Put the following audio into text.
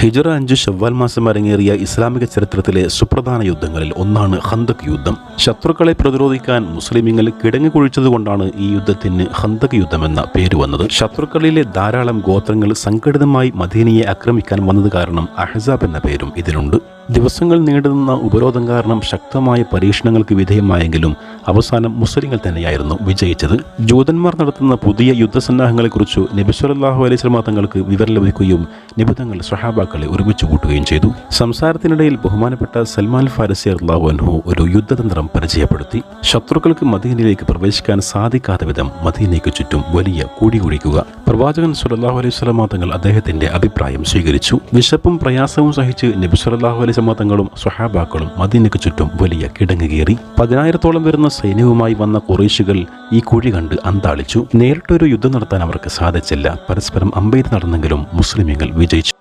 ഹിജറ അഞ്ച് ഷവ്വാൽ മാസം അരങ്ങേറിയ ഇസ്ലാമിക ചരിത്രത്തിലെ സുപ്രധാന യുദ്ധങ്ങളിൽ ഒന്നാണ് ഹന്തക് യുദ്ധം. ശത്രുക്കളെ പ്രതിരോധിക്കാൻ മുസ്ലിമിങ്ങൾ കിടങ്ങു കുഴിച്ചതുകൊണ്ടാണ് ഈ യുദ്ധത്തിന് ഹന്തക് യുദ്ധമെന്ന പേര് വന്നത്. ശത്രുക്കളിലെ ധാരാളം ഗോത്രങ്ങൾ സംഘടിതമായി മദീനയെ ആക്രമിക്കാൻ വന്നത് കാരണം അഹസാബ് എന്ന പേരും ഇതിലുണ്ട്. ദിവസങ്ങൾ നീണ്ടുനിന്ന ഉപരോധം കാരണം ശക്തമായ പരീക്ഷണങ്ങൾക്ക് വിധേയമായെങ്കിലും അവസാനം മുസ്ലിങ്ങൾ തന്നെയായിരുന്നു വിജയിച്ചത്. ജൂതന്മാർ നടത്തുന്ന പുതിയ യുദ്ധസന്നാഹങ്ങളെക്കുറിച്ച് നബി സല്ലല്ലാഹു അലൈഹി വസല്ലം തങ്ങൾക്ക് വിവരം ലഭിക്കുകയും നിബിധങ്ങൾ സഹാബാക്കളെ ഒരുമിച്ച് കൂട്ടുകയും ചെയ്തു. സംസാരത്തിനിടയിൽ ബഹുമാനപ്പെട്ട സൽമാൻ ഫാരസി അള്ളാഹു അൻഹു ഒരു യുദ്ധതന്ത്രം പരിചയപ്പെടുത്തി. ശത്രുക്കൾക്ക് മദീനയിലേക്ക് പ്രവേശിക്കാൻ സാധിക്കാത്ത വിധം മദീനയ്ക്ക് ചുറ്റും വലിയ കൂടി കുഴിക്കുക പ്രവാചകൻ സുലല്ലാഹു അലൈഹി സ്വലമാ തങ്ങൾ അദ്ദേഹത്തിന്റെ അഭിപ്രായം സ്വീകരിച്ചു. വിശപ്പും പ്രയാസവും സഹിച്ച് നബി സുലല്ലാഹു അലൈഹി സ്വലമാ സുഹാബാക്കളും മദീനയ്ക്ക് ചുറ്റും വലിയ കിടങ്ങ് കയറി പതിനായിരത്തോളം വരുന്ന സൈന്യവുമായി വന്ന കുറേശുകൾ ഈ കുഴി കണ്ട് അന്താളിച്ചു. നേരിട്ടൊരു യുദ്ധം നടത്താൻ അവർക്ക് സാധിച്ചില്ല. പരസ്പരം അമ്പെയ്ത് നടന്നെങ്കിലും മുസ്ലിമീങ്ങൾ വിജയിച്ചു.